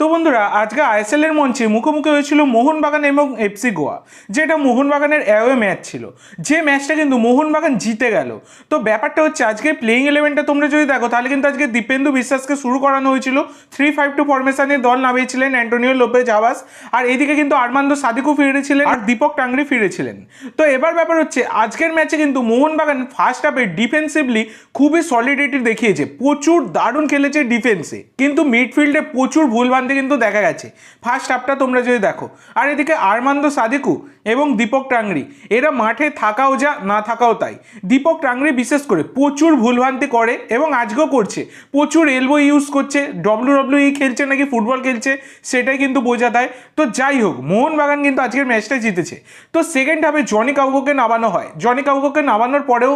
তো বন্ধুরা, আজকে আইএসএল এর মঞ্চে মুখোমুখি হয়েছিল মোহনবাগান এবং এফসি গোয়া, যেটা মোহনবাগানের অ্যাওয়ে ম্যাচ ছিল। যে ম্যাচটা কিন্তু মোহনবাগান জিতে গেল। তো ব্যাপারটা হচ্ছে, আজকে প্লেইং ইলেভেনটা তোমরা যদি দেখো, তাহলে কিন্তু আজকে দীপেন্দু বিশ্বাসকে শুরু করানো হয়েছিল। থ্রি ফাইভ টু ফরমেশনে দল নামিয়েছিলেন অ্যান্টোনিও লোপেজ আবাস আর এদিকে কিন্তু আরমান্দ সাদিকু ফিরেছিলেন আর দীপক টাংরি ফিরেছিলেন। তো এবার ব্যাপার হচ্ছে, আজকের ম্যাচে কিন্তু মোহনবাগান ফার্স্ট হাফে ডিফেন্সিভলি খুবই সলিডিটি দেখিয়েছে। প্রচুর দারুণ খেলেছে ডিফেন্সে কিন্তু মিডফিল্ডে প্রচুর ভুলভ্রান্তি কিন্তু দেখা গেছে। ফার্স্ট হাফটা তোমরা যদি দেখো। আর এদিকে আরমান্দ সাদিকু এবং দীপক টাংরি, এরা মাঠে থাকাও যা, না থাকাও তাই। দীপক টাংরি বিশেষ করে প্রচুর ভুলভ্রান্তি করে এবং আজকেও করছে। প্রচুর এলবো ইউজ করছে। ডব্লিউ ডব্লিউ ই খেলছে নাকি ফুটবল খেলছে, সেটাই কিন্তু বোঝা দেয় তো যাই হোক, মোহনবাগান কিন্তু আজকের ম্যাচটা জিতেছে। তো সেকেন্ড হাফে জনি কাউকোকে নামানো হয়। জনি কাউকোকে নামানোর পরেও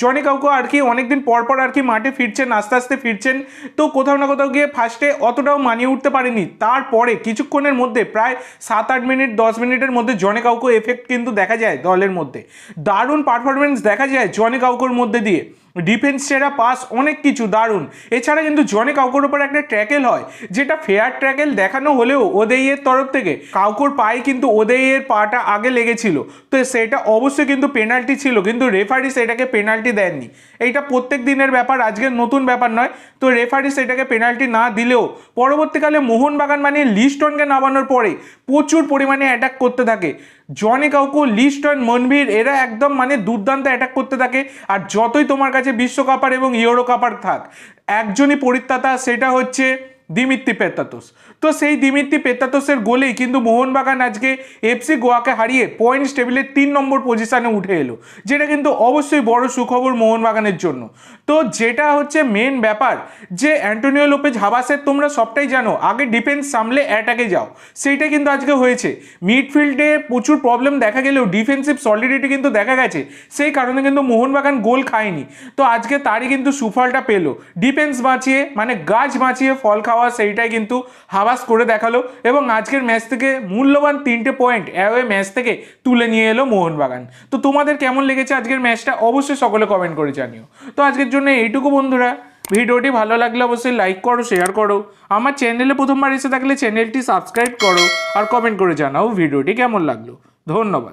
জনি কাউকো আর কি অনেকদিন পর পর আর কি মাঠে ফিরছেন, আস্তে আস্তে ফিরছেন, তো কোথাও না কোথাও গিয়ে ফার্স্টে অতটাও মানিয়ে উঠতে পারেনি। তারপরে কিছুক্ষণের মধ্যে, প্রায় সাত আট মিনিট, দশ মিনিটের মধ্যে জনে কাউকো এফেক্ট কিন্তু দেখা যায় দলের মধ্যে। দারুণ পারফরমেন্স দেখা যায় জনে কাউকোর মধ্যে দিয়ে। ডিফেন্স সেরা পাস অনেক কিছু, দারুণ। এছাড়া কিন্তু জনে কাউকোর উপর একটা ট্র্যাকেল হয়, যেটা ফেয়ার ট্র্যাকেল দেখানো হলেও ওদেইয়ের তরফ থেকে কাউকোর পায়ে কিন্তু ওদেইয়ের পাটা আগে লেগেছিল। তো সেটা অবশ্যই কিন্তু পেনাল্টি ছিল, কিন্তু রেফারি সেটাকে পেনাল্টি দেননি। এইটা প্রত্যেক দিনের ব্যাপার আজকের নতুন ব্যাপার নয়। তো রেফারি সেটাকে পেনাল্টি না দিলেও পরবর্তীকালে মোহনবাগান মানে লিস্টনকে নামানোর পরে প্রচুর পরিমাণে অ্যাটাক করতে থাকে। জনি কাউকু লিস্টন মনভীর, এরা একদম মানে দুর্দান্ত অ্যাটাক করতে থাকে। আর যতই তোমার কাছে বিশ্বকাপার এবং ইউরো কাপার থাক, একজনই পরিত্রাতা, সেটা হচ্ছে দিমিত্রি পেত্তাতোস তো সেই দিমিত্রি পেত্তাতোসের গোলেই কিন্তু মোহনবাগান আজকে এফসি গোয়াকে হারিয়ে পয়েন্টস টেবিলের তিন নম্বর পজিশনে উঠে এলো, যেটা কিন্তু অবশ্যই বড় সুখবর মোহনবাগানের জন্য। তো যেটা হচ্ছে মেন ব্যাপার, যে অ্যান্টোনিও লোপেজ হাবাসের তোমরা সবটাই জানো, আগে ডিফেন্স সামলে অ্যাটাকে যাও। সেইটা কিন্তু আজকে হয়েছে। মিডফিল্ডে প্রচুর প্রবলেম দেখা গেলেও ডিফেন্সিভ সলিডিটি কিন্তু দেখা গেছে। সেই কারণে কিন্তু মোহনবাগান গোল খায়নি। তো আজকে তারই কিন্তু সুফলটা পেল। ডিফেন্স বাঁচিয়ে মানে গাছ বাঁচিয়ে ফল খাওয়া সেইটাই কিন্তু হাবাস করে দেখাল এবং আজকের ম্যাচ থেকে মূল্যবান তিনটে পয়েন্ট অ্যাওয়ে ম্যাচ থেকে তুলে নিয়ে এলো মোহনবাগান। তো তোমাদের কেমন লেগেছে আজকের ম্যাচটা? অবশ্যই সকলে কমেন্ট করে জানিও। তো আজকের জন্য এইটুকু বন্ধুরা। ভিডিওটি ভালো লাগলে অবশ্যই লাইক করো শেয়ার করো। আমার চ্যানেলে প্রথমবার এসে থাকলে চ্যানেলটি সাবস্ক্রাইব করো আর কমেন্ট করে জানাও ভিডিওটি কেমন লাগল। ধন্যবাদ।